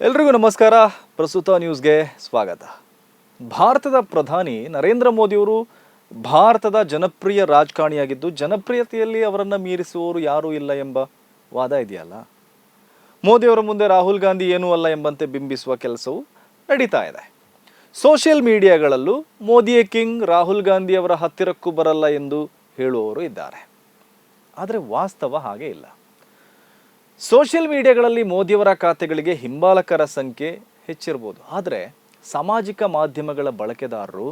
ಎಲ್ರಿಗೂ ನಮಸ್ಕಾರ. ಪ್ರಸ್ತುತ ನ್ಯೂಸ್ಗೆ ಸ್ವಾಗತ. ಭಾರತದ ಪ್ರಧಾನಿ ನರೇಂದ್ರ ಮೋದಿಯವರು ಭಾರತದ ಜನಪ್ರಿಯ ರಾಜಕಾರಣಿಯಾಗಿದ್ದು, ಜನಪ್ರಿಯತೆಯಲ್ಲಿ ಅವರನ್ನು ಮೀರಿಸುವವರು ಯಾರೂ ಇಲ್ಲ ಎಂಬ ವಾದ ಇದೆಯಲ್ಲ? ಮೋದಿಯವರ ಮುಂದೆ ರಾಹುಲ್ ಗಾಂಧಿ ಏನೂ ಅಲ್ಲ ಎಂಬಂತೆ ಬಿಂಬಿಸುವ ಕೆಲಸವು ನಡೀತಾ ಇದೆ. ಸೋಷಿಯಲ್ ಮೀಡಿಯಾಗಳಲ್ಲೂ ಮೋದಿಯೇ ಕಿಂಗ್, ರಾಹುಲ್ ಗಾಂಧಿ ಅವರ ಹತ್ತಿರಕ್ಕೂ ಬರಲ್ಲ ಎಂದು ಹೇಳುವವರು ಇದ್ದಾರೆ. ಆದರೆ ವಾಸ್ತವ ಹಾಗೆ ಇಲ್ಲ. ಸೋಷಿಯಲ್ ಮೀಡಿಯಾಗಳಲ್ಲಿ ಮೋದಿಯವರ ಖಾತೆಗಳಿಗೆ ಹಿಂಬಾಲಕರ ಸಂಖ್ಯೆ ಹೆಚ್ಚಿರ್ಬೋದು ಆದರೆ ಸಾಮಾಜಿಕ ಮಾಧ್ಯಮಗಳ ಬಳಕೆದಾರರು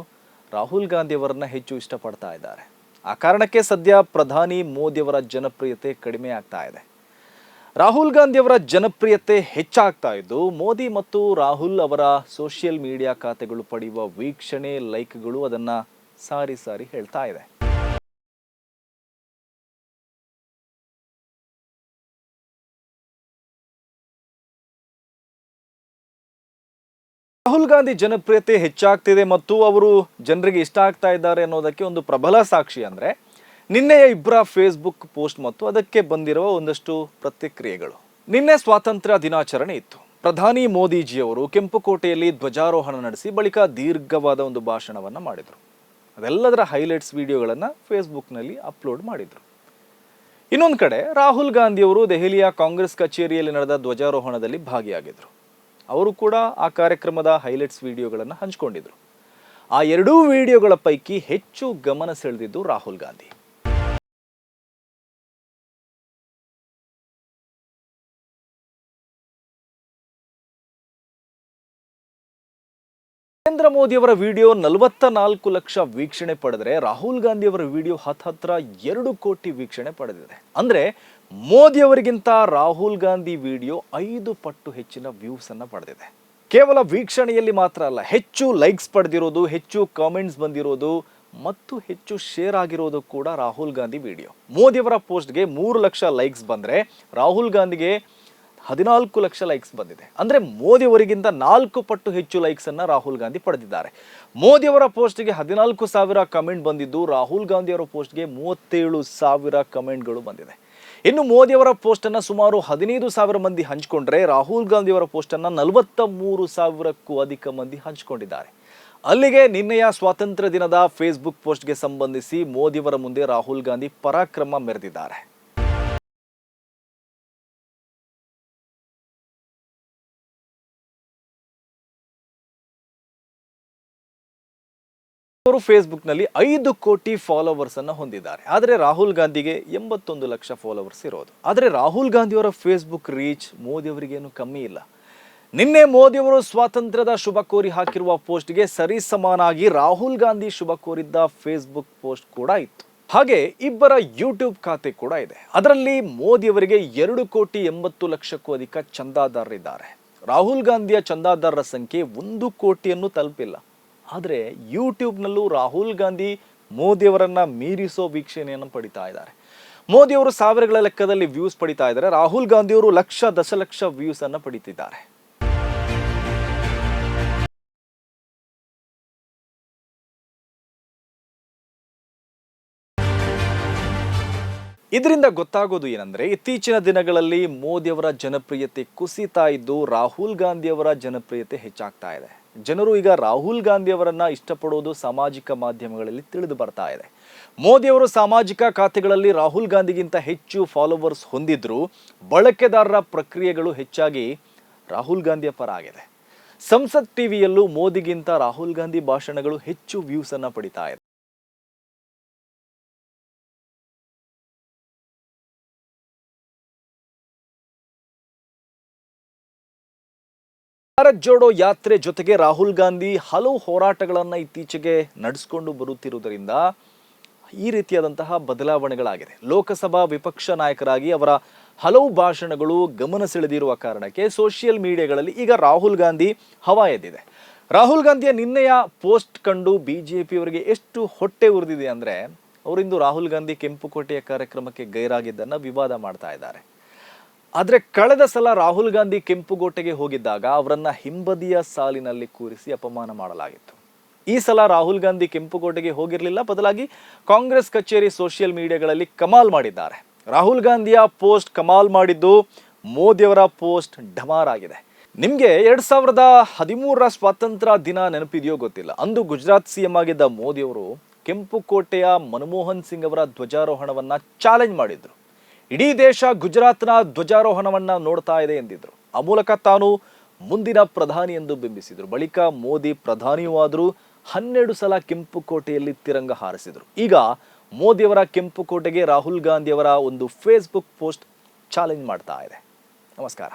ರಾಹುಲ್ ಗಾಂಧಿಯವರನ್ನ ಹೆಚ್ಚು ಇಷ್ಟಪಡ್ತಾ ಇದ್ದಾರೆ. ಆ ಕಾರಣಕ್ಕೆ ಸದ್ಯ ಪ್ರಧಾನಿ ಮೋದಿಯವರ ಜನಪ್ರಿಯತೆ ಕಡಿಮೆ ಆಗ್ತಾ ಇದೆ. ರಾಹುಲ್ ಗಾಂಧಿಯವರ ಜನಪ್ರಿಯತೆ ಹೆಚ್ಚಾಗ್ತಾ ಇದ್ದು, ಮೋದಿ ಮತ್ತು ರಾಹುಲ್ ಅವರ ಸೋಷಿಯಲ್ ಮೀಡಿಯಾ ಖಾತೆಗಳು ಪಡೆಯುವ ವೀಕ್ಷಣೆ, ಲೈಕ್ಗಳು ಅದನ್ನು ಸಾರಿ ಸಾರಿ ಹೇಳ್ತಾ ಇದೆ. ರಾಹುಲ್ ಗಾಂಧಿ ಜನಪ್ರಿಯತೆ ಹೆಚ್ಚಾಗ್ತಿದೆ ಮತ್ತು ಅವರು ಜನರಿಗೆ ಇಷ್ಟ ಆಗ್ತಾ ಇದ್ದಾರೆ ಅನ್ನೋದಕ್ಕೆ ಒಂದು ಪ್ರಬಲ ಸಾಕ್ಷಿ ಅಂದರೆ ನಿನ್ನೆಯ ಇಬ್ಬರ ಫೇಸ್ಬುಕ್ ಪೋಸ್ಟ್ ಮತ್ತು ಅದಕ್ಕೆ ಬಂದಿರುವ ಒಂದಷ್ಟು ಪ್ರತಿಕ್ರಿಯೆಗಳು. ನಿನ್ನೆ ಸ್ವಾತಂತ್ರ್ಯ ದಿನಾಚರಣೆ ಇತ್ತು. ಪ್ರಧಾನಿ ಮೋದಿಜಿಯವರು ಕೆಂಪುಕೋಟೆಯಲ್ಲಿ ಧ್ವಜಾರೋಹಣ ನಡೆಸಿ ಬಳಿಕ ದೀರ್ಘವಾದ ಒಂದು ಭಾಷಣವನ್ನು ಮಾಡಿದರು. ಅದೆಲ್ಲದರ ಹೈಲೈಟ್ಸ್ ವಿಡಿಯೋಗಳನ್ನು ಫೇಸ್ಬುಕ್ನಲ್ಲಿ ಅಪ್ಲೋಡ್ ಮಾಡಿದರು. ಇನ್ನೊಂದು ಕಡೆ ರಾಹುಲ್ ಗಾಂಧಿಯವರು ದೆಹಲಿಯ ಕಾಂಗ್ರೆಸ್ ಕಚೇರಿಯಲ್ಲಿ ನಡೆದ ಧ್ವಜಾರೋಹಣದಲ್ಲಿ ಭಾಗಿಯಾಗಿದ್ದರು ಅವರು ಕೂಡ ಆ ಕಾರ್ಯಕ್ರಮದ ಹೈಲೈಟ್ಸ್ ವಿಡಿಯೋಗಳನ್ನು ಹಂಚಿಕೊಂಡಿದ್ರು. ಆ ಎರಡೂ ವಿಡಿಯೋಗಳ ಪೈಕಿ ಹೆಚ್ಚು ಗಮನ ಸೆಳೆದಿದ್ದು ರಾಹುಲ್ ಗಾಂಧಿ. ನರೇಂದ್ರ ಮೋದಿಯವರ ವಿಡಿಯೋ ನಲವತ್ತ ನಾಲ್ಕು ಲಕ್ಷ ವೀಕ್ಷಣೆ ಪಡೆದರೆ ರಾಹುಲ್ ಗಾಂಧಿಯವರ ವಿಡಿಯೋ ಹತ್ತು ಹತ್ರ ಎರಡು ಕೋಟಿ ವೀಕ್ಷಣೆ ಪಡೆದಿದೆ. ಅಂದ್ರೆ ಮೋದಿಯವರಿಗಿಂತ ರಾಹುಲ್ ಗಾಂಧಿ ವಿಡಿಯೋ ಐದು ಪಟ್ಟು ಹೆಚ್ಚಿನ ವ್ಯೂಸ್ ಅನ್ನ ಪಡೆದಿದೆ. ಕೇವಲ ವೀಕ್ಷಣೆಯಲ್ಲಿ ಮಾತ್ರ ಅಲ್ಲ, ಹೆಚ್ಚು ಲೈಕ್ಸ್ ಪಡೆದಿರೋದು, ಹೆಚ್ಚು ಕಾಮೆಂಟ್ಸ್ ಬಂದಿರೋದು, ಮತ್ತು ಹೆಚ್ಚು ಶೇರ್ ಆಗಿರೋದು ಕೂಡ ರಾಹುಲ್ ಗಾಂಧಿ ವಿಡಿಯೋ. ಮೋದಿಯವರ ಪೋಸ್ಟ್ಗೆ ಮೂರು ಲಕ್ಷ ಲೈಕ್ಸ್ ಬಂದರೆ ರಾಹುಲ್ ಗಾಂಧಿಗೆ ಹದಿನಾಲ್ಕು ಲಕ್ಷ ಲೈಕ್ಸ್ ಬಂದಿದೆ. ಅಂದರೆ ಮೋದಿಯವರಿಗಿಂತ ನಾಲ್ಕು ಪಟ್ಟು ಹೆಚ್ಚು ಲೈಕ್ಸನ್ನು ರಾಹುಲ್ ಗಾಂಧಿ ಪಡೆದಿದ್ದಾರೆ. ಮೋದಿಯವರ ಪೋಸ್ಟ್ಗೆ ಹದಿನಾಲ್ಕು ಸಾವಿರ ಕಮೆಂಟ್ ಬಂದಿದ್ದು, ರಾಹುಲ್ ಗಾಂಧಿಯವರ ಪೋಸ್ಟ್ಗೆ ಮೂವತ್ತೇಳು ಸಾವಿರ ಕಮೆಂಟ್ಗಳು ಬಂದಿದೆ. ಇನ್ನು ಮೋದಿಯವರ ಪೋಸ್ಟನ್ನು ಸುಮಾರು ಹದಿನೈದು ಸಾವಿರ ಮಂದಿ ಹಂಚಿಕೊಂಡ್ರೆ, ರಾಹುಲ್ ಗಾಂಧಿಯವರ ಪೋಸ್ಟನ್ನು ನಲವತ್ತ ಮೂರು ಸಾವಿರಕ್ಕೂ ಅಧಿಕ ಮಂದಿ ಹಂಚಿಕೊಂಡಿದ್ದಾರೆ. ಅಲ್ಲಿಗೆ ನಿನ್ನೆಯ ಸ್ವಾತಂತ್ರ್ಯ ದಿನದ ಫೇಸ್ಬುಕ್ ಪೋಸ್ಟ್ಗೆ ಸಂಬಂಧಿಸಿ ಮೋದಿಯವರ ಮುಂದೆ ರಾಹುಲ್ ಗಾಂಧಿ ಪರಾಕ್ರಮ ಮೆರೆದಿದ್ದಾರೆ. ಅವರು ಫೇಸ್ಬುಕ್ನಲ್ಲಿ ಐದು ಕೋಟಿ ಫಾಲೋವರ್ಸ್ ಅನ್ನು ಹೊಂದಿದ್ದಾರೆ. ಆದರೆ ರಾಹುಲ್ ಗಾಂಧಿಗೆ ಎಂಬತ್ತೊಂದು ಲಕ್ಷ ಫಾಲೋವರ್ಸ್ ಇರೋದು. ಆದರೆ ರಾಹುಲ್ ಗಾಂಧಿಯವರ ಫೇಸ್ಬುಕ್ ರೀಚ್ ಮೋದಿ ಅವರಿಗೇನು ಕಮ್ಮಿ ಇಲ್ಲ. ನಿನ್ನೆ ಮೋದಿಯವರು ಸ್ವಾತಂತ್ರ್ಯದ ಶುಭ ಕೋರಿ ಹಾಕಿರುವ ಪೋಸ್ಟ್ಗೆ ಸರಿ ಸಮಾನಾಗಿ ರಾಹುಲ್ ಗಾಂಧಿ ಶುಭ ಕೋರಿದ್ದ ಫೇಸ್ಬುಕ್ ಪೋಸ್ಟ್ ಕೂಡ ಇತ್ತು. ಹಾಗೆ ಇಬ್ಬರ ಯೂಟ್ಯೂಬ್ ಖಾತೆ ಕೂಡ ಇದೆ. ಅದರಲ್ಲಿ ಮೋದಿಯವರಿಗೆ ಎರಡು ಕೋಟಿ ಎಂಬತ್ತು ಲಕ್ಷಕ್ಕೂ ಅಧಿಕ ಚಂದಾದಾರರಿದ್ದಾರೆ. ರಾಹುಲ್ ಗಾಂಧಿಯ ಚಂದಾದಾರರ ಸಂಖ್ಯೆ ಒಂದು ಕೋಟಿಯನ್ನು ತಲುಪಿಲ್ಲ. ಆದರೆ ಯೂಟ್ಯೂಬ್ನಲ್ಲೂ ರಾಹುಲ್ ಗಾಂಧಿ ಮೋದಿಯವರನ್ನು ಮೀರಿಸೋ ವೀಕ್ಷಣೆಯನ್ನು ಪಡಿತಾ ಇದ್ದಾರೆ. ಮೋದಿಯವರು ಸಾವಿರಗಳ ಲೆಕ್ಕದಲ್ಲಿ ವ್ಯೂಸ್ ಪಡಿತಾ ಇದ್ದಾರೆ. ರಾಹುಲ್ ಗಾಂಧಿಯವರು ಲಕ್ಷ, ದಶಲಕ್ಷ ವ್ಯೂಸ್ ಅನ್ನು ಪಡಿತಿದ್ದಾರೆ. ಇದರಿಂದ ಗೊತ್ತಾಗೋದು ಏನಂದ್ರೆ, ಇತ್ತೀಚಿನ ದಿನಗಳಲ್ಲಿ ಮೋದಿಯವರ ಜನಪ್ರಿಯತೆ ಕುಸಿತಾ ಇದ್ದು ರಾಹುಲ್ ಗಾಂಧಿಯವರ ಜನಪ್ರಿಯತೆ ಹೆಚ್ಚಾಗ್ತಾ ಇದೆ. ಜನರು ಈಗ ರಾಹುಲ್ ಗಾಂಧಿಯವರನ್ನ ಇಷ್ಟಪಡೋದು ಸಾಮಾಜಿಕ ಮಾಧ್ಯಮಗಳಲ್ಲಿ ತಿಳಿದು ಬರ್ತಾ ಇದೆ. ಮೋದಿಯವರು ಸಾಮಾಜಿಕ ಖಾತೆಗಳಲ್ಲಿ ರಾಹುಲ್ ಗಾಂಧಿಗಿಂತ ಹೆಚ್ಚು ಫಾಲೋವರ್ಸ್ ಹೊಂದಿದ್ರು ಬಳಕೆದಾರರ ಪ್ರಕ್ರಿಯೆಗಳು ಹೆಚ್ಚಾಗಿ ರಾಹುಲ್ ಗಾಂಧಿಯ ಪರ ಆಗಿದೆ. ಸಂಸತ್ ಟಿವಿಯಲ್ಲೂ ಮೋದಿಗಿಂತ ರಾಹುಲ್ ಗಾಂಧಿ ಭಾಷಣಗಳು ಹೆಚ್ಚು ವ್ಯೂಸ್ ಅನ್ನ ಪಡಿತಾ ಇದೆ. ಭಾರತ್ ಜೋಡೋ ಯಾತ್ರೆ ಜೊತೆಗೆ ರಾಹುಲ್ ಗಾಂಧಿ ಹಲವು ಹೋರಾಟಗಳನ್ನ ಇತ್ತೀಚೆಗೆ ನಡೆಸಿಕೊಂಡು ಬರುತ್ತಿರುವುದರಿಂದ ಈ ರೀತಿಯಾದಂತಹ ಬದಲಾವಣೆಗಳಾಗಿದೆ. ಲೋಕಸಭಾ ವಿಪಕ್ಷ ನಾಯಕರಾಗಿ ಅವರ ಹಲವು ಭಾಷಣಗಳು ಗಮನ ಸೆಳೆದಿರುವ ಕಾರಣಕ್ಕೆ ಸೋಷಿಯಲ್ ಮೀಡಿಯಾಗಳಲ್ಲಿ ಈಗ ರಾಹುಲ್ ಗಾಂಧಿ ಹವಾ ಎದ್ದಿದೆ. ರಾಹುಲ್ ಗಾಂಧಿಯ ನಿನ್ನೆಯ ಪೋಸ್ಟ್ ಕಂಡು ಬಿಜೆಪಿಯವರಿಗೆ ಎಷ್ಟು ಹೊಟ್ಟೆ ಉರಿದಿದೆ ಅಂದರೆ ಅವರಿಂದು ರಾಹುಲ್ ಗಾಂಧಿ ಕೆಂಪುಕೋಟೆಯ ಕಾರ್ಯಕ್ರಮಕ್ಕೆ ಗೈರಾಗಿದ್ದನ್ನು ವಿವಾದ ಮಾಡ್ತಾ ಇದ್ದಾರೆ. ಆದರೆ ಕಳೆದ ಸಲ ರಾಹುಲ್ ಗಾಂಧಿ ಕೆಂಪುಗೋಟೆಗೆ ಹೋಗಿದ್ದಾಗ ಅವರನ್ನ ಹಿಂಬದಿಯ ಸಾಲಿನಲ್ಲಿ ಕೂರಿಸಿ ಅಪಮಾನ ಮಾಡಲಾಗಿತ್ತು. ಈ ಸಲ ರಾಹುಲ್ ಗಾಂಧಿ ಕೆಂಪುಕೋಟೆಗೆ ಹೋಗಿರಲಿಲ್ಲ, ಬದಲಾಗಿ ಕಾಂಗ್ರೆಸ್ ಕಚೇರಿ ಸೋಷಿಯಲ್ ಮೀಡಿಯಾಗಳಲ್ಲಿ ಕಮಾಲ್ ಮಾಡಿದ್ದಾರೆ. ರಾಹುಲ್ ಗಾಂಧಿಯ ಪೋಸ್ಟ್ ಕಮಾಲ್ ಮಾಡಿದ್ದು ಮೋದಿಯವರ ಪೋಸ್ಟ್ ಢಮಾರ್ ಆಗಿದೆ ನಿಮಗೆ ಎರಡ್ ಸಾವಿರದ ಹದಿಮೂರರ ಸ್ವಾತಂತ್ರ್ಯ ದಿನ ನೆನಪಿದೆಯೋ ಗೊತ್ತಿಲ್ಲ. ಅಂದು ಗುಜರಾತ್ ಸಿಎಂ ಆಗಿದ್ದ ಮೋದಿಯವರು ಕೆಂಪು ಕೋಟೆಯ ಮನಮೋಹನ್ ಸಿಂಗ್ ಅವರ ಧ್ವಜಾರೋಹಣವನ್ನ ಚಾಲೆಂಜ್ ಮಾಡಿದ್ರು. ಇಡೀ ದೇಶ ಗುಜರಾತ್ನ ಧ್ವಜಾರೋಹಣವನ್ನ ನೋಡ್ತಾ ಇದೆ ಎಂದಿದ್ರು. ಆ ಮೂಲಕ ತಾನು ಮುಂದಿನ ಪ್ರಧಾನಿ ಎಂದು ಬಿಂಬಿಸಿದ್ರು. ಬಳಿಕ ಮೋದಿ ಪ್ರಧಾನಿಯೂ ಆದರೂ ಹನ್ನೆರಡು ಸಲ ಕೆಂಪು ಕೋಟೆಯಲ್ಲಿ ತಿರಂಗ ಹಾರಿಸಿದ್ರು. ಈಗ ಮೋದಿಯವರ ಕೆಂಪು ಕೋಟೆಗೆ ರಾಹುಲ್ ಗಾಂಧಿಯವರ ಒಂದು ಫೇಸ್ಬುಕ್ ಪೋಸ್ಟ್ ಚಾಲೆಂಜ್ ಮಾಡ್ತಾ ಇದೆ. ನಮಸ್ಕಾರ.